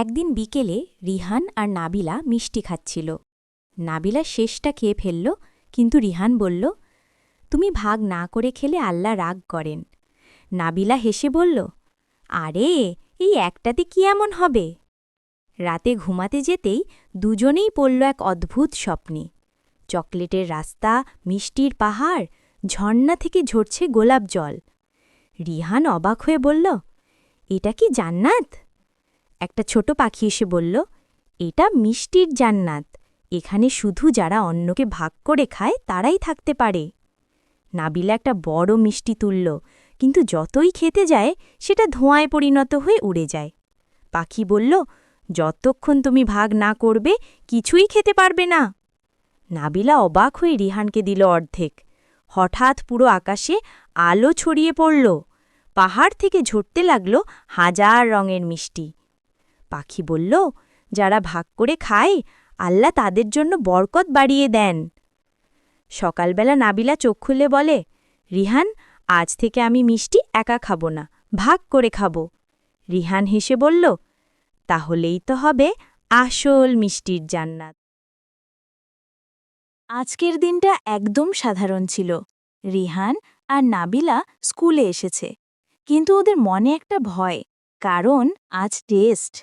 একদিন বিকেলে রিহান আর নাবিলা মিষ্টি খাচ্ছিল। নাবিলা শেষটা খেয়ে ফেলল, কিন্তু রিহান বলল, তুমি ভাগ না করে খেলে আল্লাহ রাগ করেন। নাবিলা হেসে বলল, আরে, এই একটাতে কি এমন হবে? রাতে ঘুমাতে যেতেই দুজনেই পড়ল এক অদ্ভুত স্বপ্নে। চকলেটের রাস্তা, মিষ্টির পাহাড়, ঝর্ণা থেকে ঝরছে গোলাপ জল। রিহান অবাক হয়ে বলল, এটা কি জান্নাত? একটা ছোট পাখি এসে বলল, এটা মিষ্টির জান্নাত। এখানে শুধু যারা অন্যকে ভাগ করে খায়, তারাই থাকতে পারে। নাবিলা একটা বড় মিষ্টি তুলল, কিন্তু যতই খেতে যায়, সেটা ধোঁয়ায় পরিণত হয়ে উড়ে যায়। পাখি বলল, যতক্ষণ তুমি ভাগ না করবে, কিছুই খেতে পারবে না। নাবিলা অবাক হয়ে রিহানকে দিল অর্ধেক। হঠাৎ পুরো আকাশে আলো ছড়িয়ে পড়ল। পাহাড় থেকে ঝরতে লাগল হাজার রঙের মিষ্টি। পাখি বলল, যারা ভাগ করে খায়, আল্লাহ তাদের জন্য বরকত বাড়িয়ে দেন। সকালবেলা নাবিলা চোখ খুলে বলে, রিহান, আজ থেকে আমি মিষ্টি একা খাব না, ভাগ করে খাব। রিহান হেসে বলল, তাহলেই তো হবে আসল মিষ্টির জান্নাত। আজকের দিনটা একদম সাধারণ ছিল। রিহান আর নাবিলা স্কুলে এসেছে। কিন্তু ওদের মনে একটা ভয়, কারণ আজ টেস্ট।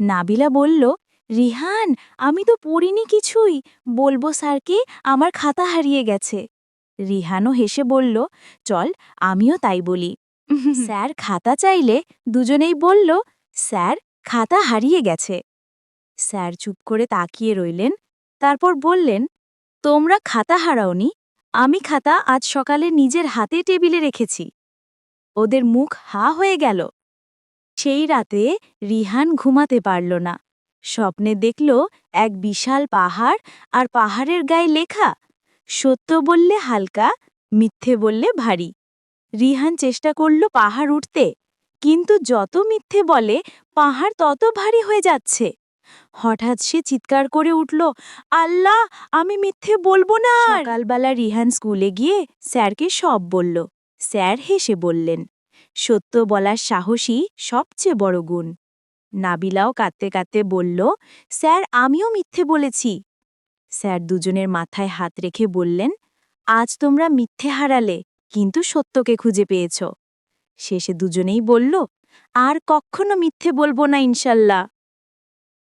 নাবিলা বলল রিহান আমি তো পড়িনি কিছুই। বলব স্যারকে আমার খাতা হারিয়ে গেছে। রিহানও হেসে বলল চল আমিও তাই বলি। স্যার খাতা চাইলে দুজনেই বলল স্যার খাতা হারিয়ে গেছে। স্যার চুপ করে তাকিয়ে রইলেন তারপর বললেন তোমরা খাতা হারাওনি আমি খাতা আজ সকালে নিজের হাতে টেবিলে রেখেছি। ওদের মুখ হা হয়ে গেল। সেই রাতে রিহান ঘুমাতে পারল না। স্বপ্নে দেখল এক বিশাল পাহাড় আর পাহাড়ের গায়ে লেখা, সত্য বললে হালকা, মিথ্যে বললে ভারী। রিহান চেষ্টা করল পাহাড় উঠতে কিন্তু যত মিথ্যে বলে, পাহাড় তত ভারী হয়ে যাচ্ছে। হঠাৎ সে চিৎকার করে উঠল, আল্লাহ, আমি মিথ্যে বলব না সকালবেলা রিহান স্কুলে গিয়ে স্যারকে সব বলল। স্যার হেসে বললেন সত্য বলার সাহসী সবচেয়ে বড় গুণ। নাবিলাও কাঁদতে কাঁদতে বলল, স্যার, আমিও মিথ্যে বলেছি। স্যার দুজনের মাথায় হাত রেখে বললেন, আজ তোমরা মিথ্যে হারালে, কিন্তু সত্যকে খুঁজে পেয়েছ। শেষে দুজনেই বলল, আর কখনো মিথ্যে বলব না ইনশাল্লাহ।